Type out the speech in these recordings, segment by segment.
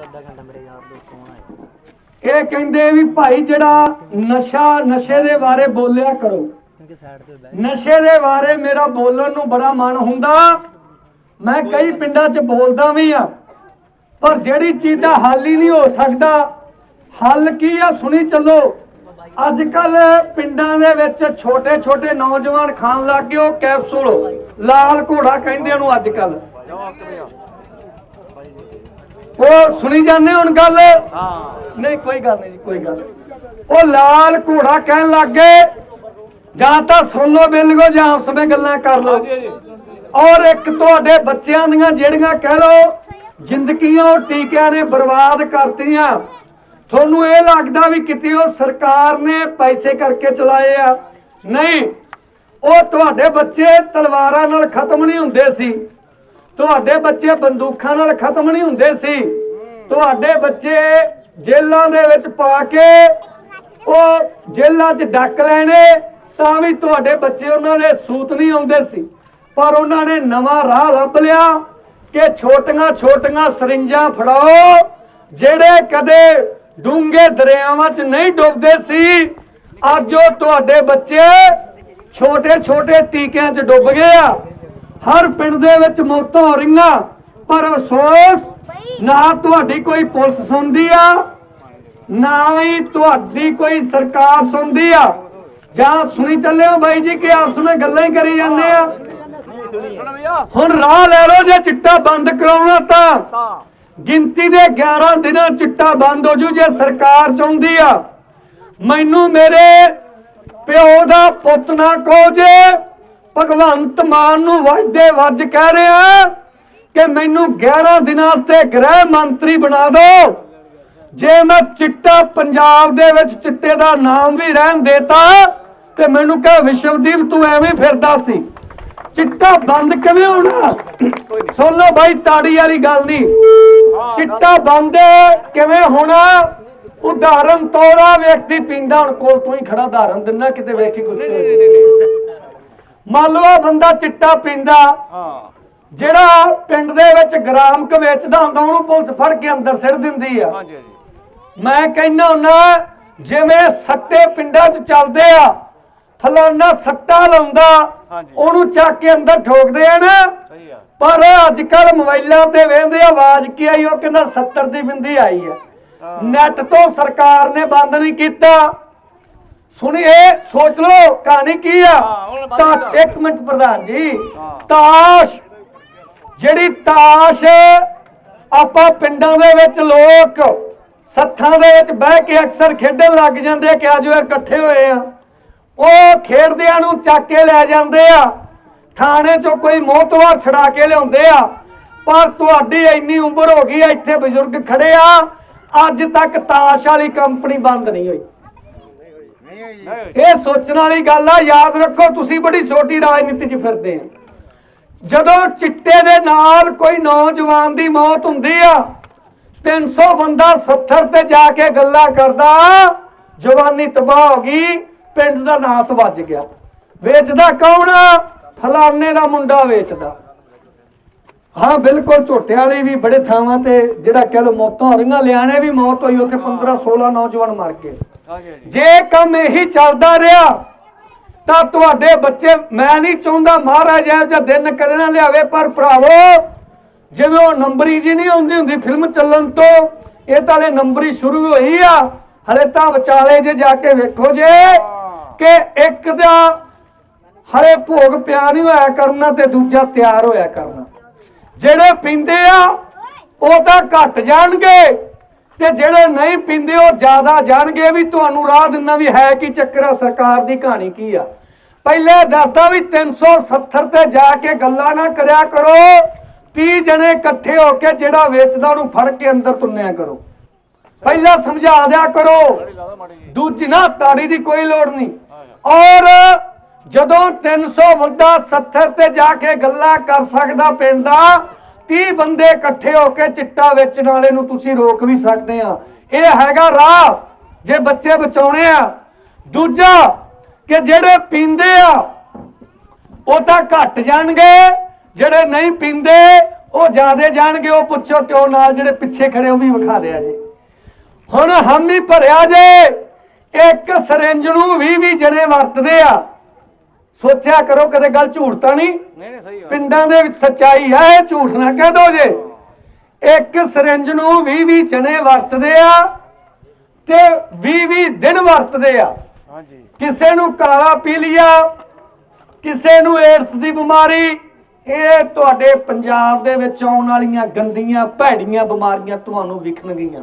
ਕੋਲ ਅੱਧਾ ਘੰਟਾ ਮੇਰੇ ਯਾਰ ਦੋਸਤ ਹੋਣ ਆਏ ਇਹ ਕਹਿੰਦੇ ਵੀ ਭਾਈ ਜਿਹੜਾ ਨਸ਼ਾ ਨਸ਼ੇ ਦੇ ਬਾਰੇ ਬੋਲਿਆ ਕਰੋ। ਕਿਉਂਕਿ ਸਾਈਡ ਤੇ ਬਹਿ ਨਸ਼ੇ ਦੇ ਬਾਰੇ ਮੇਰਾ ਬੋਲਣ ਨੂੰ ਬੜਾ ਮਨ ਹੁੰਦਾ। ਮੈਂ ਕਈ ਪਿੰਡਾਂ 'ਚ ਬੋਲਦਾ ਵੀ ਆ ਪਰ ਜਿਹੜੀ ਚੀਜ਼ ਦਾ ਹੱਲ ਹੀ ਨਹੀਂ ਹੋ ਸਕਦਾ। ਹੱਲ ਕੀ ਆ ਸੁਣੀ ਚੱਲੋ। ਅੱਜ ਕੱਲ ਪਿੰਡਾਂ ਦੇ ਵਿੱਚ ਛੋਟੇ ਛੋਟੇ ਨੌਜਵਾਨ ਖਾਣ ਲੱਗ ਗਏ ਉਹ ਕੈਪਸੂਲ ਲਾਲ ਘੋੜਾ ਕਹਿੰਦੇ ਉਹਨੂੰ ਅੱਜ ਕੱਲ ਉਹ ਸੁਣੀ ਜਾਂਦੇ ਹੁਣ ਗੱਲ? ਹਾਂ। ਨਹੀਂ ਕੋਈ ਗੱਲ ਨਹੀਂ ਜੀ ਕੋਈ ਗੱਲ। ਉਹ ਲਾਲ ਘੋੜਾ ਕਹਿਣ ਲੱਗ ਗਏ ਜਾਂ ਤਾਂ ਸੁਣ ਲਓ ਜਾਂ ਆਪਸ ਵਿੱਚ ਗੱਲਾਂ ਕਰ ਲਓ। ਔਰ ਇੱਕ ਤੁਹਾਡੇ ਬੱਚਿਆਂ ਦੀਆਂ ਜਿਹੜੀਆਂ ਕਹਿ ਲਓ ਜ਼ਿੰਦਗੀਆਂ ਉਹ ਟੀਕਿਆਂ ਨੇ ਬਰਬਾਦ ਕਰਤੀਆਂ। ਤੁਹਾਨੂੰ ਇਹ ਲੱਗਦਾ ਵੀ ਕਿਤੇ ਉਹ ਸਰਕਾਰ ਨੇ ਪੈਸੇ ਕਰਕੇ ਚਲਾਏ ਆ? ਨਹੀਂ। ਉਹ ਤੁਹਾਡੇ ਬੱਚੇ ਤਲਵਾਰਾਂ ਨਾਲ ਖਤਮ ਨਹੀਂ ਹੁੰਦੇ ਸੀ। ਤੁਹਾਡੇ ਬੱਚੇ ਬੰਦੂਕਾਂ ਨਾਲ ਖਤਮ ਨਹੀਂ ਹੁੰਦੇ ਸੀ। ਤੁਹਾਡੇ ਬੱਚੇ ਜੇਲਾਂ ਦੇ ਵਿੱਚ ਪਾ ਕੇ ਉਹ ਜੇਲਾਂ 'ਚ ਡੱਕ ਲੈਣੇ, ਤਾਂ ਵੀ ਤੁਹਾਡੇ ਬੱਚੇ ਉਹਨਾਂ ਦੇ ਸੂਤ ਨਹੀਂ ਆਉਂਦੇ ਸੀ। ਪਰ ਉਹਨਾਂ ਨੇ ਨਵਾਂ ਰਾਹ ਲੱਭ ਲਿਆ ਕਿ ਛੋਟੀਆਂ ਛੋਟੀਆਂ ਸਰਿੰਜਾਂ ਫੜਾਓ, ਜਿਹੜੇ ਕਦੇ ਡੂੰਘੇ ਦਰਿਆਵਾਂ 'ਚ ਨਹੀਂ ਡੁੱਬਦੇ ਸੀ। ਅੱਜ ਉਹ ਤੁਹਾਡੇ ਬੱਚੇ ਛੋਟੇ ਛੋਟੇ ਟੀਕਿਆਂ 'ਚ ਡੁੱਬ ਗਏ ਆ। ਹਰ ਪਿੰਡ ਦੇ ਵਿੱਚ ਮੌਤਾਂ ਹੋ ਰਹੀਆਂ ਪਰ ਅਫਸੋਸ ਨਾ ਤੁਹਾਡੀ ਕੋਈ ਪੁਲਿਸ ਸੁਣਦੀ ਆ ਨਾ ਹੀ ਤੁਹਾਡੀ ਕੋਈ ਸਰਕਾਰ ਸੁਣਦੀ ਆ। ਜਾਂ ਸੁਣੀ ਚੱਲਿਓ ਬਾਈ ਜੀ ਕਿ ਆਪਸ ਵਿੱਚ ਗੱਲਾਂ ਹੀ ਕਰੀ ਜਾਂਦੇ ਆ। ਹੁਣ ਰਾਹ ਲੈ ਲਓ ਜੇ ਚਿੱਟਾ ਬੰਦ ਕਰਾਉਣਾ ਤਾਂ। ਗਿਣਤੀ ਦੇ 11 ਦਿਨਾਂ ਚਿੱਟਾ ਬੰਦ ਹੋ ਜੂ ਜੇ ਸਰਕਾਰ ਚਾਹੁੰਦੀ ਆ। ਮੈਨੂੰ ਮੇਰੇ ਪਿਓ ਦਾ ਪੁੱਤ ਨਾ ਕਹੋ ਜੇ। ਭਗਵੰਤ ਮਾਨ ਨੂੰ ਵੱਜਦੇ ਵੱਜ ਕਹਿ ਰਿਹਾ ਕਿ ਮੈਨੂੰ 11 ਦਿਨਾਂ ਤੇ ਗ੍ਰਹਿ ਮੰਤਰੀ ਬਣਾ ਦਿਓ ਜੇ ਮੈਂ ਚਿੱਟਾ ਪੰਜਾਬ ਦੇ ਵਿੱਚ ਚਿੱਟੇ ਦਾ ਨਾਮ ਵੀ ਰਹਿਣ ਦੇਤਾ ਤੇ ਮੈਨੂੰ ਕਹੇ, ਵਿਸ਼ਵਦੀਪ, ਤੂੰ ਐਵੇਂ ਫਿਰਦਾ ਸੀ। ਚਿੱਟਾ ਬੰਦ ਕਿਵੇਂ ਹੋਣਾ? ਸੁਣ ਲਓ ਬਾਈ, ਤਾੜੀ ਵਾਲੀ ਗੱਲ ਨਹੀਂ। ਚਿੱਟਾ ਬੰਦ ਕਿਵੇਂ ਹੋਣਾ? ਉਦਾਹਰਨ ਤੋਰਾ ਵਿਅਕਤੀ ਪੀਂਦਾ, ਹੁਣ ਕੋਲ ਤੋਂ ਹੀ ਖੜਾ, ਉਦਾਹਰਨ ਦਿੰਦਾ ਕਿਤੇ ਬੈਠੀ ਗੁੱਸੇ ਮੰਨ ਲਓ ਆਹ ਬੰਦਾ ਚਿੱਟਾ ਪੀਂਦਾ ਜਿਹੜਾ ਪਿੰਡ ਦੇ ਵਿੱਚ ਗ੍ਰਾਮਕ ਵੇਚਦਾ ਹੁੰਦਾ ਉਹਨੂੰ ਪੁਲਿਸ ਫੜ ਕੇ ਅੰਦਰ ਸਿੱਟ ਦਿੰਦੀ ਆ। ਮੈਂ ਕਹਿੰਦਾ ਹੁੰਨਾ ਜਿਵੇਂ ਸੱਟੇ ਪਿੰਡਾਂ 'ਚ ਚੱਲਦੇ ਆ ਫਲਾਨਾ ਸੱਟਾ ਲਾਉਂਦਾ ਉਹਨੂੰ ਚੱਕ ਕੇ ਅੰਦਰ ਠੋਕਦੇ ਆ ਨਾ। ਪਰ ਅੱਜ ਕੱਲ ਮੋਬਾਈਲਾਂ ਤੇ ਵੇਖਦੇ ਆ ਆਵਾਜ਼ ਕੀ ਆਈ ਉਹ ਕਹਿੰਦਾ 70 ਦੀ ਬਿੰਦੀ ਆਈ ਆ। ਨੈਟ ਤੋਂ ਸਰਕਾਰ ਨੇ ਬੰਦ ਨਹੀਂ ਕੀਤਾ। ਸੁਣੀ ਇਹ ਸੋਚ ਲਓ ਕਹਾਣੀ ਕੀ ਆ? ਤਾਸ਼ ਇੱਕ ਮਿੰਟ ਪ੍ਰਧਾਨ ਜੀ। ਤਾਸ਼ ਜਿਹੜੀ ਤਾਸ਼ ਆਪਾਂ ਪਿੰਡਾਂ ਦੇ ਵਿੱਚ ਲੋਕ ਸੱਥਾਂ ਦੇ ਵਿੱਚ ਬਹਿ ਕੇ ਅਕਸਰ ਖੇਡਣ ਲੱਗ ਜਾਂਦੇ ਆ ਕਿ ਅੱਜ ਉਹ ਇਕੱਠੇ ਹੋਏ ਆ। ਉਹ ਖੇਡਦਿਆਂ ਨੂੰ ਚੱਕ ਕੇ ਲੈ ਜਾਂਦੇ ਆ। ਥਾਣੇ ਚੋਂ ਕੋਈ ਮੋਤਵਾਰ ਛੜਾ ਕੇ ਲਿਆਉਂਦੇ ਆ। ਪਰ ਤੁਹਾਡੀ ਇੰਨੀ ਉਮਰ ਹੋ ਗਈ ਆ ਇੱਥੇ ਬਜ਼ੁਰਗ ਖੜੇ ਆ। ਅੱਜ ਤੱਕ ਤਾਸ਼ ਵਾਲੀ ਕੰਪਨੀ ਬੰਦ ਨਹੀਂ ਹੋਈ। ਇਹ ਸੋਚਣ ਵਾਲੀ ਗੱਲ ਆ, ਯਾਦ ਰੱਖੋ, ਤੁਸੀਂ ਬੜੀ ਛੋਟੀ ਰਾਜਨੀਤੀ 'ਚ ਫਿਰਦੇ ਆ। ਜਦੋਂ ਚਿੱਟੇ ਦੇ ਨਾਲ ਕੋਈ ਨੌਜਵਾਨ ਦੀ ਮੌਤ ਹੁੰਦੀ ਆ 300 ਬੰਦਾ 70 ਤੇ ਜਾ ਕੇ ਗੱਲਾਂ ਕਰਦਾ, ਜਵਾਨੀ ਤਬਾਹ ਹੋ ਗਈ, ਪਿੰਡ ਦਾ ਨਾਸ ਵੱਜ ਗਿਆ। ਵੇਚਦਾ ਕੌਣ ਆ? ਫਲਾਨੇ ਦਾ ਮੁੰਡਾ ਵੇਚਦਾ। ਹਾਂ, ਬਿਲਕੁਲ ਝੋਟੇ ਵਾਲੀ ਵੀ ਬੜੇ ਥਾਵਾਂ ਤੇ ਜਿਹੜਾ ਕਹਿ ਲੋ ਮੌਤਾਂ ਹੋ ਰਹੀਆਂ, ਲਿਆਣੇ ਵੀ ਮੌਤ ਹੋਈ, ਉੱਥੇ 15 16 ਨੌਜਵਾਨ ਮਰ ਗਏ। ਜੇ ਕੰਮ ਇਹੀ ਚੱਲਦਾ ਰਿਹਾ, ਤਾਂ ਤੁਹਾਡੇ ਬੱਚੇ, ਮੈਂ ਨਹੀਂ ਚਾਹੁੰਦਾ ਮਹਾਰਾਜ ਇਹੋ ਜਿਹਾ ਦਿਨ ਕਦੇ ਨਾ ਲਿਆਵੇ, ਪਰ ਭਰਾਵੋ ਜਿਵੇਂ ਉਹ ਨੰਬਰੀ ਜੀ ਨਹੀਂ ਆਉਂਦੀ ਹੁੰਦੀ ਫਿਲਮ ਚੱਲਣ ਤੋਂ, ਇਹ ਤਾਂ ਹਲੇ ਨੰਬਰੀ ਸ਼ੁਰੂ ਹੋਈ ਆ, ਹਲੇ ਤਾਂ ਵਿਚਾਲੇ ਜੇ ਜਾ ਕੇ ਵੇਖੋ ਜੇ, ਕਿ ਇੱਕ ਦਾ ਹਲੇ ਭੋਗ ਪਿਆ ਨਹੀਂ ਹੋਇਆ ਕਰਨਾ ਤੇ ਦੂਜਾ ਤਿਆਰ ਹੋਇਆ ਕਰਨਾ। ਜਿਹੜੇ ਪੀਂਦੇ ਆ, ਉਹ ਤਾਂ ਘਟ ਜਾਣਗੇ। ਤੇ ਜਿਹੜੇ ਨਹੀਂ ਪੀਂਦੇ ਉਹ ਜ਼ਿਆਦਾ ਜਾਣਗੇ ਵੀ ਤੁਹਾਨੂੰ ਰਾਹ ਦਿੰਨਾ ਵੀ ਹੈ ਕੀ ਚੱਕਰ ਸਰਕਾਰ ਦੀ ਕਹਾਣੀ ਕੀ ਆ। ਪਹਿਲੇ ਦੱਸਦਾ ਵੀ 370 ਤੇ ਜਾ ਕੇ ਗੱਲਾਂ ਨਾ ਕਰਿਆ ਕਰੋ 30 ਜਣੇ ਇਕੱਠੇ ਹੋ ਕੇ ਜਿਹੜਾ ਵੇਚਦਾ ਉਹਨੂੰ ਫੜ ਕੇ ਅੰਦਰ ਤੁੰਨਿਆ ਕਰੋ। ਪਹਿਲਾਂ ਸਮਝਾ ਦਿਆ ਕਰੋ, ਦੂਜੀ ਨਾ, ਤਾੜੀ ਦੀ ਕੋਈ ਲੋੜ ਨਹੀਂ। ਔਰ ਜਦੋਂ 300 ਬੰਦਾ 70 ਤੇ ਜਾ ਕੇ ਗੱਲਾਂ ਕਰ ਸਕਦਾ ਪਿੰਡ ਦਾ 30 ਬੰਦੇ ਇਕੱਠੇ ਹੋ ਕੇ ਚਿੱਟਾ ਵੇਚਣ ਵਾਲੇ ਨੂੰ ਤੁਸੀਂ ਰੋਕ ਵੀ ਸਕਦੇ ਆ। ਇਹ ਹੈਗਾ ਰਾਹ, ਜੇ ਬੱਚੇ ਬਚਾਉਣੇ ਆ। ਦੂਜਾ, ਕਿ ਜਿਹੜੇ ਪੀਂਦੇ ਆ, ਉਹ ਤਾਂ ਘਟ ਜਾਣਗੇ। ਜਿਹੜੇ ਨਹੀਂ ਪੀਂਦੇ, ਉਹ ਜਿਆਦੇ ਜਾਣਗੇ। ਉਹ ਪੁੱਛੋ ਕਿਉਂ ਨਾਲ ਜਿਹੜੇ ਪਿੱਛੇ ਖੜੇ ਉਹ ਵੀ ਵਿਖਾ ਦਿਆ ਜੀ। ਹੁਣ ਹਮ ਹੀ ਭਰਿਆ ਜੇ, ਇੱਕ ਸਿਰੰਜ ਨੂੰ 20 20 ਜਣੇ ਵਰਤਦੇ ਆ। ਸੋਚਿਆ ਕਰੋ ਕਦੇ ਗੱਲ ਝੂਠ ਤਾਂ ਨਹੀਂ? ਨਹੀਂ ਨਹੀਂ ਸਹੀ ਪਿੰਡਾਂ ਦੇ ਵਿੱਚ ਸੱਚਾਈ ਹੈ ਇਹ ਝੂਠ ਨਾ ਕਹਿ ਦੋ ਜੇ। ਇੱਕ ਸਿਰੰਜ ਨੂੰ 20 20 ਜਣੇ ਵਰਤਦੇ ਆ ਤੇ 20 20 ਦਿਨ ਵਰਤਦੇ ਆ। ਹਾਂਜੀ। ਕਿਸੇ ਨੂੰ ਕਾਲਾ ਪੀ ਲਿਆ ਕਿਸੇ ਨੂੰ ਏਡਸ ਦੀ ਬਿਮਾਰੀ। ਇਹ ਤੁਹਾਡੇ ਪੰਜਾਬ ਦੇ ਵਿੱਚ ਆਉਣ ਵਾਲੀਆਂ ਗੰਦੀਆਂ ਭੈੜੀਆਂ ਬਿਮਾਰੀਆਂ ਤੁਹਾਨੂੰ ਵਿਖਣਗੀਆਂ।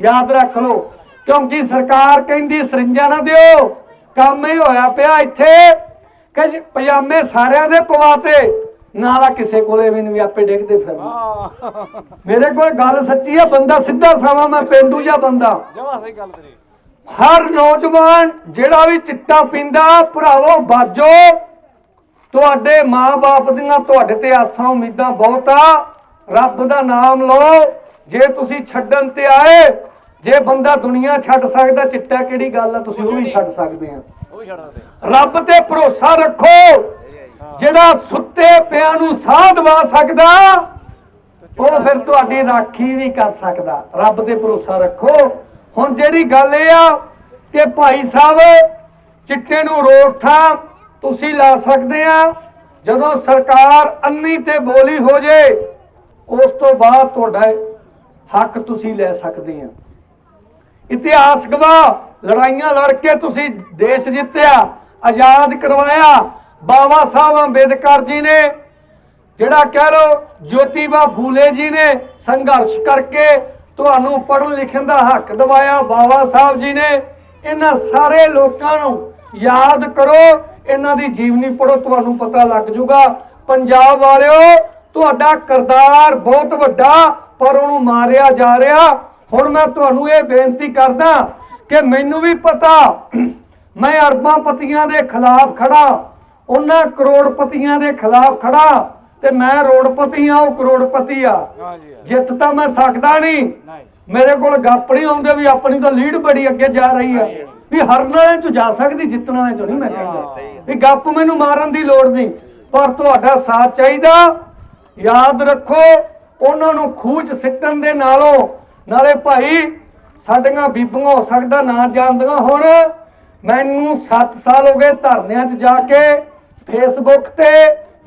ਯਾਦ ਰੱਖ ਲਓ ਕਿਉਂਕਿ ਸਰਕਾਰ ਕਹਿੰਦੀ ਸਰਿੰਜਾਂ ਨਾ ਦਿਓ। ਕੰਮ ਹੀ ਹੋਇਆ ਪਿਆ ਇੱਥੇ। ਕਿ ਜੀ ਪਜਾਮੇ ਸਾਰਿਆਂ ਦੇ ਪਵਾਤੇ ਨਾਲਾ ਕਿਸੇ ਕੋਲੇ ਵੀ ਨਹੀਂ ਆਪੇ ਡਿੱਗਦੇ ਫਿਰਨਾ। ਮੇਰੇ ਕੋਲ ਗੱਲ ਸੱਚੀ ਹੈ ਬੰਦਾ ਸਿੱਧਾ ਸਾਵਾ ਮੈਂ ਪੇਂਡੂ ਜਿਹਾ ਬੰਦਾ। ਜਮਾ ਸਹੀ ਗੱਲ ਤੇਰੀ। ਹਰ ਨੌਜਵਾਨ ਜਿਹੜਾ ਵੀ ਚਿੱਟਾ ਪੀਂਦਾ ਭਰਾਵੋ ਬਾਜੋ ਤੁਹਾਡੇ ਮਾਪੇ ਦੀਆਂ ਤੁਹਾਡੇ ਤੇ ਆਸਾਂ ਉਮੀਦਾਂ ਬਹੁਤ ਆ। ਰੱਬ ਦਾ ਨਾਮ ਲਓ ਜੇ ਤੁਸੀਂ ਛੱਡਣ ਤੇ ਆਏ ਜੇ ਬੰਦਾ ਦੁਨੀਆ ਛੱਡ ਸਕਦਾ ਚਿੱਟਾ ਕਿਹੜੀ ਗੱਲ ਆ ਤੁਸੀਂ ਉਹ ਵੀ ਛੱਡ ਸਕਦੇ ਆ। ਰੱਬ ਤੇ ਭਰੋਸਾ ਰੱਖੋ। ਜਿਹੜਾ ਸੁੱਤੇ ਪਿਆਂ ਨੂੰ ਸਾਹ ਦਵਾ ਸਕਦਾ, ਉਹ ਫਿਰ ਤੁਹਾਡੀ ਰਾਖੀ ਵੀ ਕਰ ਸਕਦਾ। ਰੱਬ ਤੇ ਭਰੋਸਾ ਰੱਖੋ। ਹੁਣ ਜਿਹੜੀ ਗੱਲ ਇਹ ਆ ਕਿ ਭਾਈ ਸਾਹਿਬ, ਚਿੱਟੇ ਨੂੰ ਰੋਕਥਾਮ ਤੁਸੀਂ ਲਾ ਸਕਦੇ ਆ। ਜਦੋਂ ਸਰਕਾਰ ਅੰਨੀ ਤੇ ਬੋਲੀ ਹੋ ਜੇ, ਉਸ ਤੋਂ ਬਾਅਦ ਤੁਹਾਡਾ ਹੱਕ ਤੁਸੀਂ ਲੈ ਸਕਦੇ ਆ। ਇਤਿਹਾਸ ਗਵਾਹ ਲੜਾਈਆਂ ਲੜ ਕੇ ਤੁਸੀਂ ਦੇਸ਼ ਜਿੱਤਿਆ, ਆਜ਼ਾਦ ਕਰਵਾਇਆ। ਬਾਬਾ ਸਾਹਿਬ ਅੰਬੇਦਕਰ ਜੀ ਨੇ, ਜਿਹੜਾ ਕਹਿ ਲੋ ਜੋਤੀਬਾ ਫੂਲੇ ਜੀ ਨੇ ਸੰਘਰਸ਼ ਕਰਕੇ ਤੁਹਾਨੂੰ ਪੜ੍ਹਨ ਲਿਖਣ ਦਾ ਹੱਕ ਦਿਵਾਇਆ ਬਾਬਾ ਸਾਹਿਬ ਜੀ ਨੇ, ਇਹਨਾਂ ਸਾਰੇ ਲੋਕਾਂ ਨੂੰ ਯਾਦ ਕਰੋ, ਇਹਨਾਂ ਦੀ ਜੀਵਨੀ ਪੜੋ ਤੁਹਾਨੂੰ ਪਤਾ ਲੱਗ ਜਾਊਗਾ। ਪੰਜਾਬ ਵਾਲਿਓ, ਤੁਹਾਡਾ ਕਰਦਾਰ ਬਹੁਤ ਵੱਡਾ, ਪਰ ਉਹਨੂੰ ਮਾਰਿਆ ਜਾ ਰਿਹਾ। ਹੁਣ ਮੈਂ ਤੁਹਾਨੂੰ ਇਹ ਬੇਨਤੀ ਕਰਦਾ ਕਿ ਮੈਨੂੰ ਵੀ ਪਤਾ ਮੈਂ ਅਰਬਾਂ ਪਤੀਆਂ ਦੇ ਖਿਲਾਫ ਖੜਾ ਉਹਨਾਂ ਕਰੋੜਪਤੀਆਂ ਦੇ ਖਿਲਾਫ ਖੜਾ ਤੇ ਮੈਂ ਰੋੜਪਤੀ ਆ ਉਹ ਕਰੋੜਪਤੀ ਆ। ਜਿੱਤ ਤਾਂ ਮੈਂ ਸਕਦਾ ਨਹੀਂ। ਨਹੀਂ। ਮੇਰੇ ਕੋਲ ਗੱਪ ਨਹੀਂ ਆਉਂਦੇ ਵੀ ਆਪਣੀ ਤਾਂ ਲੀਡ ਬੜੀ ਅੱਗੇ ਜਾ ਰਹੀ ਆ। ਵੀ ਹਰਨ ਵਾਲੇ ਚ ਜਾ ਸਕਦੀ ਜਿੱਤਣ ਵਾਲੇ ਚ ਨਹੀਂ ਮੈਂ ਕਹਿੰਦਾ। ਵੀ ਗੱਪ ਮੈਨੂੰ ਮਾਰਨ ਦੀ ਲੋੜ ਨਹੀਂ। ਪਰ ਤੁਹਾਡਾ ਸਾਥ ਚਾਹੀਦਾ। ਯਾਦ ਰੱਖੋ ਉਹਨਾਂ ਨੂੰ ਖੂਚ ਸਿੱਟਣ ਦੇ ਨਾਲੋਂ ਨਾਲੇ ਭਾਈ ਸਾਡੀਆਂ ਬੀਬੀਆਂ ਹੋ ਸਕਦਾ ਨਾ ਜਾਣਦੀਆਂ ਹੁਣ। ਮੈਨੂੰ 7 ਸਾਲ ਹੋ ਗਏ ਧਰਨਿਆਂ 'ਚ ਜਾ ਕੇ ਫੇਸਬੁੱਕ ਤੇ,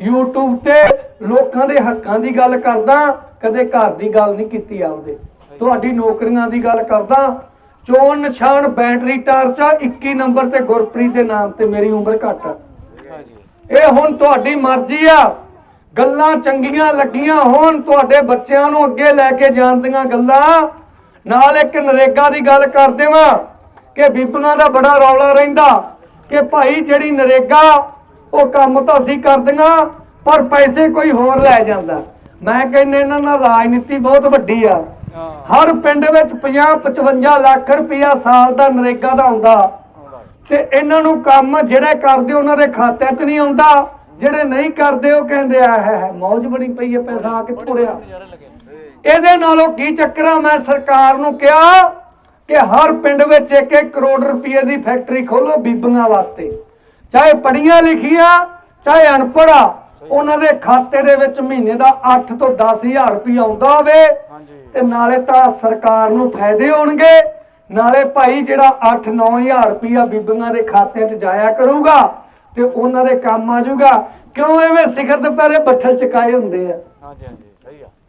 YouTube ਤੇ ਲੋਕਾਂ ਦੇ ਹੱਕਾਂ ਦੀ ਗੱਲ ਕਰਦਾ। ਕਦੇ ਘਰ ਦੀ ਗੱਲ ਨਹੀਂ ਕੀਤੀ ਆਪਦੇ। ਤੁਹਾਡੀ ਨੌਕਰੀਆਂ ਦੀ ਗੱਲ ਕਰਦਾ। ਚੋਣ ਨਿਸ਼ਾਨ, ਬੈਟਰੀ ਟਾਰਚ ਆ 21 ਨੰਬਰ ਤੇ ਗੁਰਪ੍ਰੀਤ ਦੇ ਨਾਮ ਤੇ ਮੇਰੀ ਉਮਰ ਘੱਟ। ਆ ਇਹ ਹੁਣ ਤੁਹਾਡੀ ਮਰਜ਼ੀ ਆ। ਗੱਲਾਂ ਚੰਗੀਆਂ ਲੱਗੀਆਂ ਹੋਣ, ਤੁਹਾਡੇ ਬੱਚਿਆਂ ਨੂੰ ਅੱਗੇ ਲੈ ਕੇ ਜਾਣ ਦੀਆਂ ਗੱਲਾਂ। ਨਾਲ ਇੱਕ ਨਰੇਗਾ ਦੀ ਗੱਲ ਕਰ ਦੇਵਾਂ ਕਿ ਬੀਬੀਆਂ ਦਾ ਬੜਾ ਰੌਲਾ ਰਹਿੰਦਾ ਕਿ ਭਾਈ ਜਿਹੜੀ ਨਰੇਗਾ ਉਹ ਕੰਮ ਤਾਂ ਅਸੀਂ ਕਰਦੀਆਂ ਪਰ ਪੈਸੇ ਕੋਈ ਹੋਰ ਲੈ ਜਾਂਦਾ। ਮੈਂ ਕਹਿੰਦਾ ਇਹਨਾਂ ਨਾਲ ਰਾਜਨੀਤੀ ਬਹੁਤ ਵੱਡੀ ਆ। ਹਰ ਪਿੰਡ ਵਿੱਚ 50 55 ਲੱਖ ਰੁਪਇਆ ਸਾਲ ਦਾ ਨਰੇਗਾ ਦਾ ਆਉਂਦਾ। ਤੇ ਇਹਨਾਂ ਨੂੰ ਕੰਮ ਜਿਹੜੇ ਕਰਦੇ ਉਹਨਾਂ ਦੇ ਖਾਤਿਆਂ 'ਚ ਨਹੀਂ ਆਉਂਦਾ। ਜਿਹੜੇ ਨਹੀਂ ਕਰਦੇ ਉਹ ਕਹਿੰਦੇ ਆ ਹੈ ਮੌਜ ਬਣੀ ਪਈ ਹੈ ਪੈਸਾ ਆ ਕਿੱਥੋਂ ਰਿਹਾ ਇਹਦੇ ਨਾਲੋਂ ਕੀ ਚੱਕਰਾ ਮੈਂ ਸਰਕਾਰ ਨੂੰ ਕਿਹਾ ਕਿ ਹਰ ਪਿੰਡ ਵਿੱਚ ਇੱਕ ਇੱਕ ਕਰੋੜ ਰੁਪਏ ਦੀ ਫੈਕਟਰੀ ਖੋਲੋ ਬੀਬੀਆਂ ਵਾਸਤੇ। ਚਾਹੇ ਪੜੀਆਂ ਲਿਖੀਆਂ ਚਾਹੇ ਅਨਪੜਾ ਉਹਨਾਂ ਦੇ ਖਾਤੇ ਦੇ ਵਿੱਚ ਮਹੀਨੇ ਦਾ 8 ਤੋਂ 10000 ਰੁਪਏ ਆਉਂਦਾ ਹੋਵੇ ਤੇ ਨਾਲੇ ਤਾਂ ਸਰਕਾਰ ਨੂੰ ਫਾਇਦੇ ਹੋਣਗੇ ਨਾਲੇ ਭਾਈ ਜਿਹੜਾ 8-9000 ਰੁਪਇਆ ਬੀਬੀਆਂ ਦੇ ਖਾਤਿਆਂ 'ਚ ਜਾਇਆ ਕਰੂਗਾ ਤੇ ਉਹਨਾਂ ਦੇ ਕੰਮ ਆ ਜਾਊਗਾ। ਕਿਉਂ? ਐਵੇਂ ਸਿਖਰ ਦੁਪਹਿਰੇ ਬੱਠਲ ਚਕਾਏ ਹੁੰਦੇ ਆ। ਹਾਂਜੀ।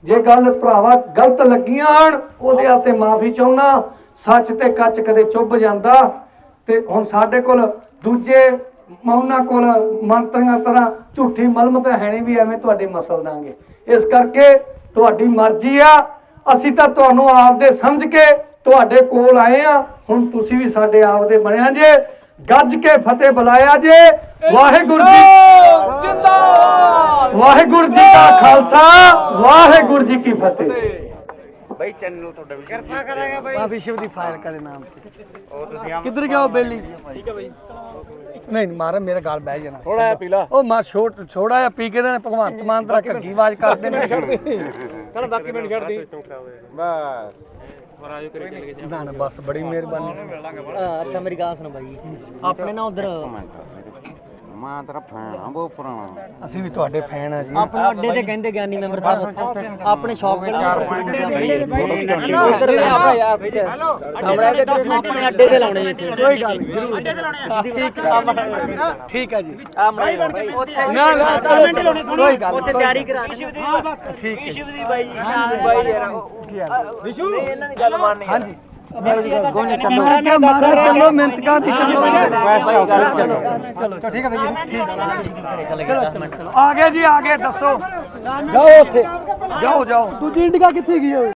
ਜੇ ਗੱਲ ਭਰਾਵਾ ਗਲਤ ਲੱਗੀਆਂ ਹਨ, ਉਹਦੇ ਹੱਥੇ ਮਾਫੀ ਚਾਹੁੰਨਾ ਸੱਚ ਤੇ ਕੱਚ ਕਦੇ ਚੁੱਭ ਜਾਂਦਾ, ਤੇ ਹੁਣ ਸਾਡੇ ਕੋਲ ਦੂਜੇ ਮੌਨਾ ਕੋਲ ਮੰਤਰੀਆਂ ਤਰ੍ਹਾਂ ਝੂਠੀ ਮਲਮ ਤਾਂ ਹੈ ਨਹੀਂ ਵੀ ਐਵੇਂ ਤੁਹਾਡੇ ਮਸਲ ਦਾਂਗੇ। ਇਸ ਕਰਕੇ ਤੁਹਾਡੀ ਮਰਜ਼ੀ ਆ, ਅਸੀਂ ਤਾਂ ਤੁਹਾਨੂੰ ਆਪਦੇ ਸਮਝ ਕੇ ਤੁਹਾਡੇ ਕੋਲ ਆਏ ਆ, ਹੁਣ ਤੁਸੀਂ ਵੀ ਸਾਡੇ ਆਪਦੇ ਬਣਿਆ ਜੇ ਗੱਜ ਕੇ ਫਤਿਹ ਬੁਲਾਇਆ ਜੇ। ਵਾਹਿਗੁਰੂ ਜੀ ਜਿੰਦਾਬਾਦ। ਵਾਹਿਗੁਰੂ ਜੀ ਕਾ ਖਾਲਸਾ ਵਾਹਿਗੁਰੂ ਜੀ ਕੀ ਫਤਿਹ। ਬਈ ਚੈਨਲ ਤੁਹਾਡਾ ਵੀ ਕਿਰਪਾ ਕਰਾਂਗੇ ਬਾਈ। ਆ ਵਿਸ਼ਵ ਦੀ ਫਾਇਰ ਕਰੇ ਨਾਮ ਤੇ। ਉਹ ਤੁਸੀਂ ਆਮ ਕਿੱਧਰ ਗਿਆ ਉਹ ਬੇਲੀ? ਠੀਕ ਹੈ ਬਾਈ। ਨਹੀਂ ਮਾਰ ਮੇਰੇ ਗਾਲ ਬਹਿ ਜਾਣਾ। ਥੋੜਾ ਜਿਹਾ ਪੀ ਲਾ। ਉਹ ਮਾ ਛੋਟ ਛੋੜਾ ਜਿਹਾ ਪੀ ਕੇ ਤੇ ਭਗਵੰਤ ਮਾਨ ਤਰਾ ਘੱਗੀ ਆਵਾਜ਼ ਕਰਦੇ ਨੇ। ਕਹਿੰਦਾ ਬਾਕੀ ਮੈਨੂੰ ਛੱਡ ਦੀ। ਬਸ। ਨਾ ਨਾ ਬਸ ਬੜੀ ਮਿਹਰਬਾਨੀ। ਅੱਛਾ ਮੇਰੀ ਗੱਲ ਸੁਣ ਬਾਈ। ਆਪਣੇ ਨਾ ਉਧਰ ਮੈਂ ਤੇਰਾ ਫੈਨ ਆ ਬਹੁਤ ਪੁਰਾਣਾ ਅਸੀਂ ਵੀ ਤੁਹਾਡੇ ਫੈਨ ਆ ਜੀ ਆਪਣੇ ਅੱਡੇ ਤੇ ਕਹਿੰਦੇ ਗਿਆਨੀ ਮੈਂਬਰ ਸਾਹਿਬ ਆਪਣੇ ਸ਼ੌਪ ਕੋਲ ਆਪਣੇ ਅੱਡੇ ਤੇ ਲਾਉਣੇ ਇੱਥੇ ਕੋਈ ਗੱਲ ਨਹੀਂ ਜ਼ਰੂਰ ਅੱਡੇ ਤੇ ਲਾਉਣੇ ਠੀਕ ਹੈ ਜੀ ਆ ਉੱਥੇ ਨਾ ਨਾ ਕੋਈ ਗੱਲ ਉੱਥੇ ਨਹੀਂ, ਤਿਆਰੀ ਕਰਾ ਵਿਸ਼ਵ ਦੀ ਠੀਕ ਹੈ ਵਿਸ਼ਵ ਦੀ ਬਾਈ ਜੀ ਬਾਈ ਯਾਰ ਵਿਸ਼ਵ ਨਹੀਂ ਇਹਨਾਂ ਦੀ ਗੱਲ ਮੰਨਨੀ ਹਾਂਜੀ ਮੈਂ ਕਿਹਾ ਮਾਰਾ ਚਲੋ ਮਿਹਨਤ ਕਰਦੀ ਚਲੋ ਚਲੋ ਠੀਕ ਹੈ ਭਾਈ ਚਲੋ ਆ ਗਏ ਜੀ ਆ ਗਏ ਦੱਸੋ ਜਾਓ ਉੱਥੇ ਜਾਓ ਜਾਓ ਦੂਜੀ ਇੰਡੀਕਾ ਕਿੱਥੇ ਗਈ ਓਏ